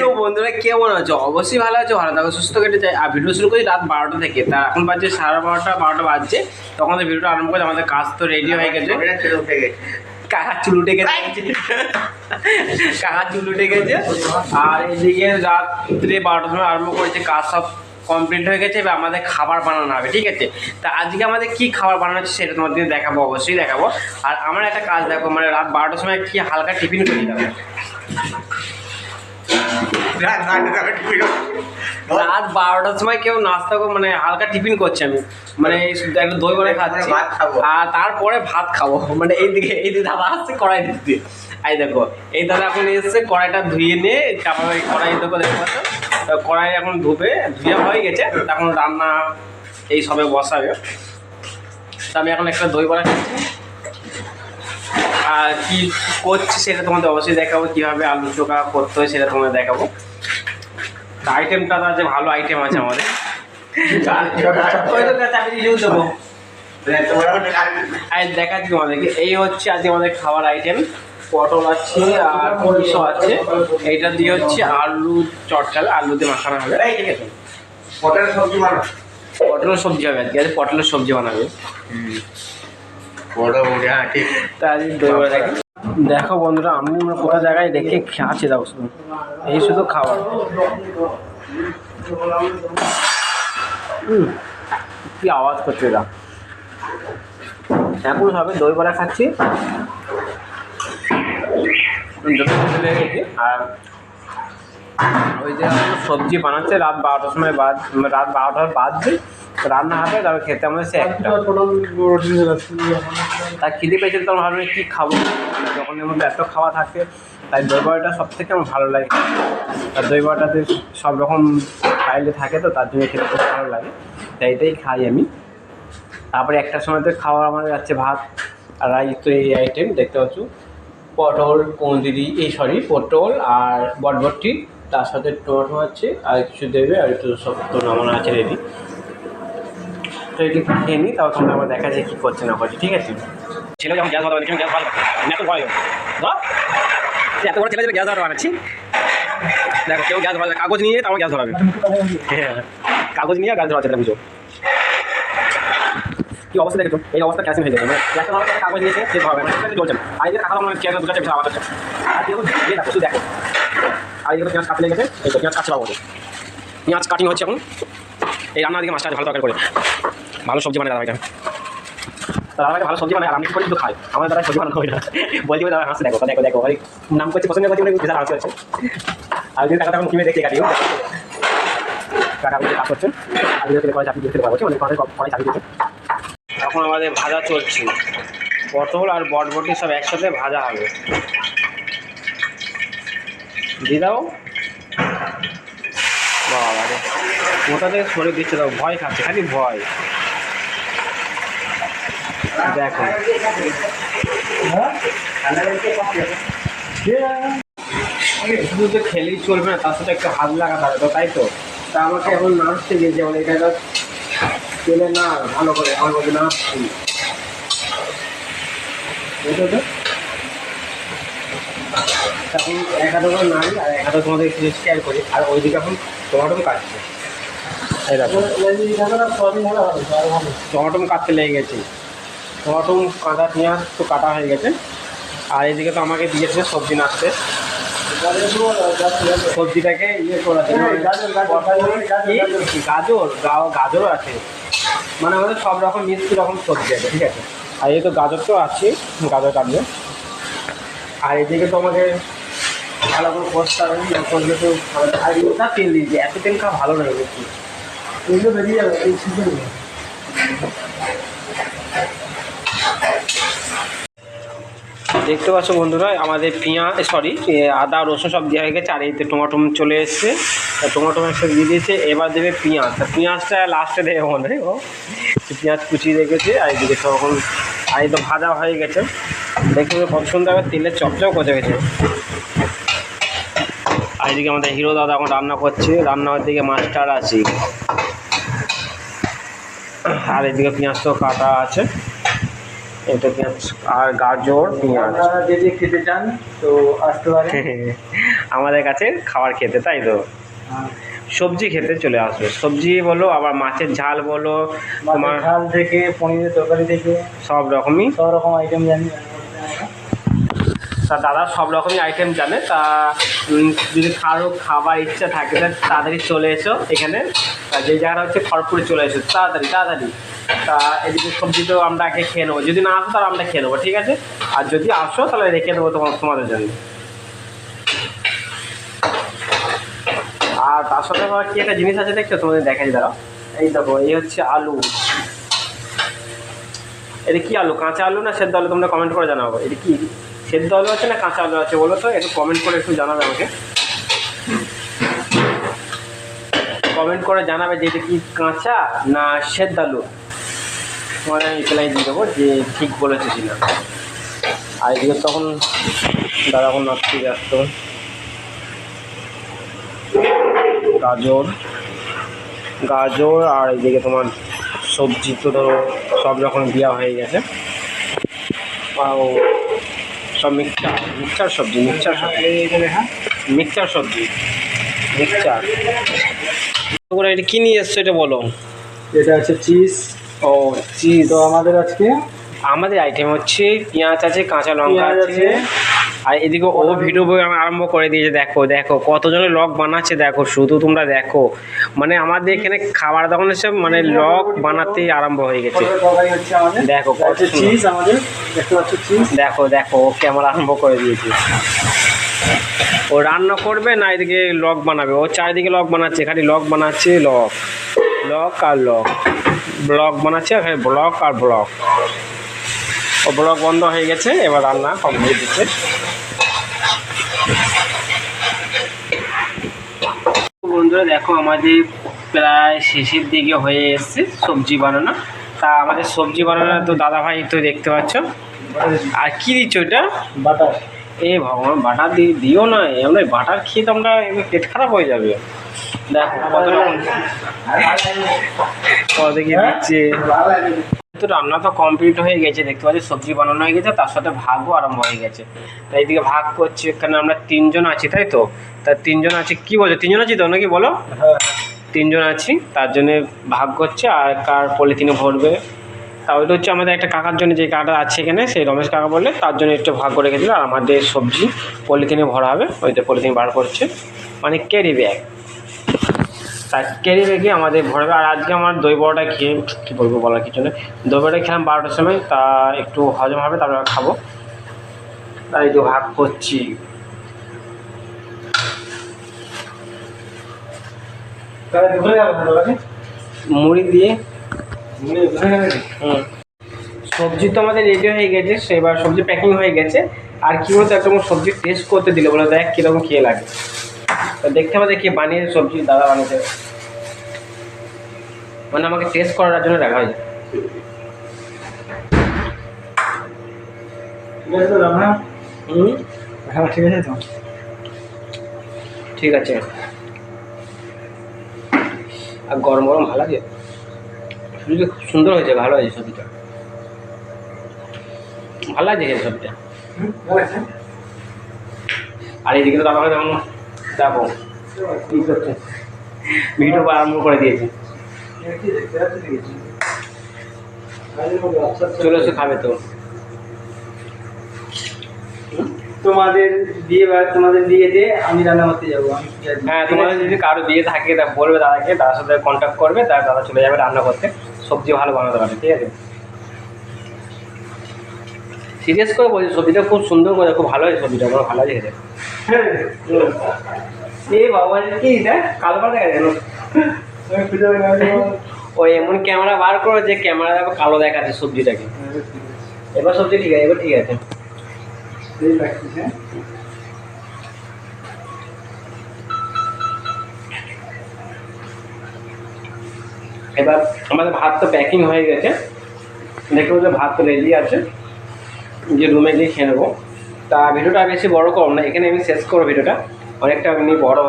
তো বন্ধুরা কেমন আছো? অবশ্যই ভালো আছো ভালো থাকো সুস্থ কেটে যায়। আর ভিডিও শুরু করি রাত বারোটা থেকে। তা এখন বাজছে সাড়ে বারোটা বারোটা বাজছে। তখন আমাদের ভিডিওটা আরম্ভ করে আমাদের কাজ তো রেডি হয়ে গেছে। কাকার চুল উঠে গেছে। কাকার চুল উঠে গেছে। আর এদিকে রাত্রে বারোটার সময় আরম্ভ করেছে কাজ সব কমপ্লিট হয়ে গেছে। এবার আমাদের খাবার বানানো হবে ঠিক আছে? তা আজকে আমাদের কি খাবার বানানো হচ্ছে সেটা তোমাদের দেখাবো অবশ্যই দেখাবো। আর আমার একটা কাজ দেখো মানে রাত বারোটার সময় কি হালকা টিফিন করে দেবো রাত বারোটার সময় কেউ নাস্তা মানে হালকা টিফিন করছে আমি। মানে একটা দই বড়া খাচ্ছি। আর তারপরে ভাত খাব। মানে এইদিকে এই দিকে দাদা আসছে কড়াই দিতে এই দেখো এই দাদা এখন এসছে কড়াইটা ধুয়ে নিয়ে তারপর কড়াই দেখো দেখো কড়াই এখন ধুবে ধুয়ে হয়ে গেছে। তখন রান্না এই সবে বসাবে। তা আমি এখন একটা দই বড়া খাচ্ছি। আর কি করছি সেটা তোমাদের অবশ্যই দেখাবো কীভাবে আলু চোখা করতে হয় সেটা তোমাদের দেখাবো। আইটেমটা আছে ভালো আইটেম আছে আমাদের। দেখাচ্ছি তোমাদেরকে। এই হচ্ছে আজকে আমাদের খাবার আইটেম পটল আছে আর সরিষা আছে। এইটা দিয়ে হচ্ছে আলু চটকাবে আলু দিয়ে মাখানো হবে। ঠিক আছে পটলের সবজি হবে আজকে। আজকে পটলের সবজি বানাবে। তা আজকে দই বড়া দেখি বন্ধুরা, আমি কোনো জায়গায় রেখে খাচ্ছি দাও শুধু। এই শুধু হুম কি আওয়াজ করছে এটা এখন হবে দই বড়া খাচ্ছি। আর ওই যে সবজি বানাচ্ছে, রাত বারোটার সময় বাদ রাত বারোটার বাদ দিয়ে রান্না হবে, তারপর খেতে আমাদের সে একটা। তা খিদে পেয়েছে তো আমরা ভাবলাম কী খাব? যখন এর মধ্যে এত খাওয়া থাকে, তাই দই বড়াটা সব থেকে আমার ভালো লাগে। আর দই বড়াটাতে সব রকম ফাইলে থাকে তো, তার জন্য খেতে খুব ভালো লাগে। তাই এটাই খাই আমি। তারপরে একটার সময় তো খাওয়া আমাদের যাচ্ছে ভাত, আর এই তো এই আইটেম দেখতে পাচ্ছ। পটল, কুঁদরি, এই সরি, পটল আর বটবটি। তার সাথে টমেটো আছে আর কিছু দেবে, আর একটু সব তো নামানো আছে রেডি তো এটি খেয়ে নিই তারপর তোমরা আমার দেখা যায় কী করছে না করছে, ঠিক আছে? ছেলে যখন গ্যাস ভালো বানাচ্ছি গ্যাস ভালো এত ভয় এত বড় ছেলে গ্যাস ভালো বানাচ্ছি দেখো, কেউ গ্যাস ভালো কাগজ নিয়ে তারপর গ্যাস ধরাবে। হ্যাঁ কাগজ নিয়ে গ্যাস ধরাচ্ছে বুঝো কি অবস্থা দেখেছ? এই অবস্থা ক্যাসিং হয়ে যাবে মানে একটা মানুষ কাগজ নিয়েছে সে সেটা চলছে না। যে টাকা আর দেখো এই দেখো, শুধু দেখো। আর এই পেঁয়াজ কাটতে লেগেছে, এই তো পেঁয়াজ কাটছে বাবু পেঁয়াজ কাটিং হচ্ছে এখন। এই রান্নার দিকে মাছটা ভালো তরকারি করে। ভালো সবজি বানায় দাদা তারা ভালো সবজি বানায়, আর আমি করে? শুধু খাই। আমার দ্বারা সবজি বানানো হয় না বলছি দাদা হাসতে দেখো দেখো দেখো, ভাই। নাম করছে, পছন্দ করছে বলে বিশাল হাসি হচ্ছে। আর যদি টাকা তখন কিনে দেখতে কাটিও টাকা আপনি আর যদি করে, চাকরি দিতে পারব, অনেক অনেক অনেক চাকরি এখন আমাদের ভাজা চলছে। পটল আর বটবটি সব একসাথে ভাজা হবে। দিয়ে দাও। বাবা কোথা থেকে সরে দিচ্ছে দাও? ভয় খাচ্ছে, খালি ভয়। দেখো। শুধু যে খেলেই চলবে না, তার সাথে একটু হাত লাগাতে হবে তো, তাই তো? তা আমাকে এখন নাচতে গিয়েছে মানে এটা তেলে না, ভালো করে আমার মধ্যে নাচছি। বুঝলো তো এখন এক হাতে করে নাড়ি আর এক হাতে তোমাদের কিছু শেয়ার করি আর ওইদিকে এখন টমাটো কাটছে। এই টমাটো কাটতে লেগে গেছে। টমাটো কাঁচা পেঁয়াজ তো কাটা হয়ে গেছে। আর এদিকে তো আমাকে দিয়েছে সবজি নাচতে সবজিটাকে ইয়ে করা আছে গাজর গাজরও আছে। মানে আমাদের সব রকম মিষ্টি রকম সবজি আছে ঠিক আছে? আর এই তো গাজর তো আছে গাজর কাটবে। আর এদিকে তো আমাকে ভালো করে যেহেতু আর ওটা তেল দিয়েছি এত তেল খাওয়া ভালো লাগে বেশি বেরিয়ে যাবে, এই সিজনে দেখতে পাচ্ছ বন্ধুরা, আমাদের পেঁয়াজ সরি আদা, রসুন সব দেওয়া হয়ে গেছে, আর এইতে টমাটো চলে এসছে। টমাটো একসাথে দিয়ে দিয়েছে, এবার দেবে পেঁয়াজ। তা পেঁয়াজটা লাস্টে দেবে মনে হয়, ও। পেঁয়াজ কুচিয়ে রেখেছে, আর এদিকে তখন আর তো ভাজা হয়ে গেছে। দেখতে পাবে কত সুন্দর তেলের চপচপ করে গেছে। এদিকে আমাদের হিরো দাদা এখন রান্না করছে রান্নার দিকে মাস্টার আছে। আর এদিকে পেঁয়াজ তো কাটা আছে। এটা পেঁয়াজ আর গাজর পেঁয়াজ। যে যে খেতে চান তো আসতে পারেন। আমাদের কাছে খাবার খেতে তাই তো? হ্যাঁ। সবজি খেতে চলে আসবে। সবজি বলো আবার মাছের ঝাল বলো তোমার ঝাল থেকে পনিরের তরকারি থেকে সব রকমই। সব রকম আইটেম জানি। তা দাদা সব রকমই আইটেম জানে। তা যদি কারও খাবার ইচ্ছা থাকে তাড়াতাড়ি চলে এসো এখানে। যে জায়গাটা হচ্ছে খড়পুরে চলে এসো, তাড়াতাড়ি তাড়াতাড়ি। তা এদিকে সবজি তো আমরা আগে খেয়ে নেব। যদি না আসো, তাহলে আমরা খেয়ে নেব, ঠিক আছে? আর যদি আসো, তাহলে রেখে দেবো তোমার, তোমাদের জন্য। আর তার সাথে কি একটা জিনিস আছে দেখছ? তোমাদের দেখাই দাঁড়াও। এই দেখো, এই হচ্ছে আলু। এটা কি আলু? কাঁচা আলু না সেদ্ধ আলু? তোমরা কমেন্ট করে জানাব এটা কি? সেদ্ধ আলু আছে না কাঁচা আলু আছে বলো তো? একটু কমেন্ট করে একটু জানাবে আমাকে। কমেন্ট করে জানাবে যে এটা কি কাঁচা না সেদ্ধ আলু? তোমার আমি রিপ্লাই দিয়ে দেবো যে ঠিক বলেছে কিনা। আর এদিকে তখন দাদা এখন নাচতে ব্যস্ত। গাজর গাজর আর এদিকে তোমার সবজি তো ধরো সব রকম দেওয়া হয়ে গেছে। আর সব মিক্সচার মিক্সচার সবজি মিক্সচার সবজি মিক্সচার সবজি মিক্সচার তোমরা এটা কী নিয়ে এসছো এটা বলো। এটা আছে চিজ। ও চিজ। তো আমাদের আজকে আমাদের আইটেম হচ্ছে পেঁয়াজ আছে কাঁচা লঙ্কা আছে। আর এদিকে ও ভিডিও বই আরম্ভ করে দিয়েছে দেখো দেখো কতজনের লগ বানাচ্ছে দেখো শুধু তোমরা দেখো। মানে আমাদের এখানে খাবার দোকান এসে মানে লগ বানাতে আরম্ভ হয়ে গেছে। হচ্ছে দেখো হচ্ছে দেখো দেখো ও ক্যামেরা আরম্ভ করে দিয়েছে। ও রান্না করবে না এদিকে লগ বানাবে? ও চারিদিকে লগ বানাচ্ছে খালি লগ বানাচ্ছে লগ লক আর লক ব্লক বানাচ্ছে খালি ব্লক আর ব্লক ও ব্লক বন্ধ হয়ে গেছে এবার রান্না কমপ্লিট দিচ্ছে বন্ধুরা দেখো আমাদের প্রায় শেষের দিকে হয়ে এসছে সবজি বানানো। তা আমাদের সবজি বানানো তো দাদা ভাই তো দেখতে পাচ্ছ। আর কি দিচ্ছ ওটা বাটার। এ ভগবান বাটার দি দিও না আমরা বাটার খেয়ে তো আমরা পেট খারাপ হয়ে যাবে। দেখো কত রকম কত দেখি দিচ্ছে। তো রান্না তো কমপ্লিট হয়ে গেছে দেখতে পাচ্ছি সবজি বানানো হয়ে গেছে তার সাথে ভাগও আরম্ভ হয়ে গেছে। তাই এইদিকে ভাগ করছি এখানে আমরা তিনজন আছি তাই তো? তা তিনজন আছি কি বলছো? তিনজন আছি তো নাকি বলো? হ্যাঁ। তিনজন আছি তার জন্য ভাগ করছে আর কার পলিথিনে ভরবে? তা ওইটা হচ্ছে আমাদের একটা কাকার জন্য যে কাকাটা আছে এখানে সেই রমেশ কাকা বললে তার জন্য একটু ভাগ করে রেখেছিল আর আমাদের সবজি পলিথিনে ভরা হবে ওইটা পলিথিন বার করছে। মানে ক্যারি ব্যাগ তা ক্যারি ব্যাগে আমাদের ভরবে আর আজকে আমার দই বড়াটা খেয়ে কী বলব বলার কিছু নেই। দই বড়াটা খেলাম বারোটার সময় তা একটু হজম হবে তারপরে খাব। তাই একটু ভাগ করছি। মুড়ি দিয়ে। সবজি তো আমাদের রেডি হয়ে গেছে সেবার সবজি প্যাকিং হয়ে গেছে। আর কি বলতো একটা সবজি টেস্ট করতে দিলে বলে দেখ কীরকম খেয়ে লাগে। তো দেখতে হবে কে বানিয়েছে সবজি দাদা বানিয়েছে। মানে আমাকে টেস্ট করার জন্য রাখা হয়েছে। ঠিক আছে তো হ্যাঁ ঠিক আছে তো। ঠিক আছে। আর গরম গরম ভালো লাগে সবজি খুব সুন্দর হয়েছে ভালো হয়েছে সবজিটা। ভালো লাগছে সবজিটা। আর এইদিকে তো দাদা ভাই দেখো কী করছে ভিডিও আরম্ভ করে দিয়েছে। চলে এসে খাবে তো। তোমাদের বিয়ে তোমাদের বিয়েতে আমি রান্না করতে যাব হ্যাঁ তোমাদের যদি কারও বিয়ে থাকে তা বলবে দাদাকে দাদার সাথে কন্ট্যাক্ট করবে তার দাদা চলে যাবে রান্না করতে। সবজি ভালো বানাতে পারে ঠিক আছে? সিরিয়াস করে বলছি সবজিটা খুব সুন্দর করে খুব ভালো হয়েছে সবজিটা আমার ভালো লেগেছে এই বাবা কি এটা কালো পাতা গেছে আমি খুঁজে পাই না, আমি- ওই এমন ক্যামেরা বার করো যে ক্যামেরা দেখো কালো দেখাচ্ছে সবজিটাকে। এবার সবজি ঠিক আছে এবার ঠিক আছে। এবার আমাদের ভাত তো প্যাকিং হয়ে গেছে। দেখতে পাচ্ছি ভাত রেডি আছে। যে রুমে গিয়ে খেয়ে নেব। তা ভিডিওটা বেশি বড় করব না, এখানে আমি শেষ করব ভিডিওটা। অনেকটা আমি বড় হয়ে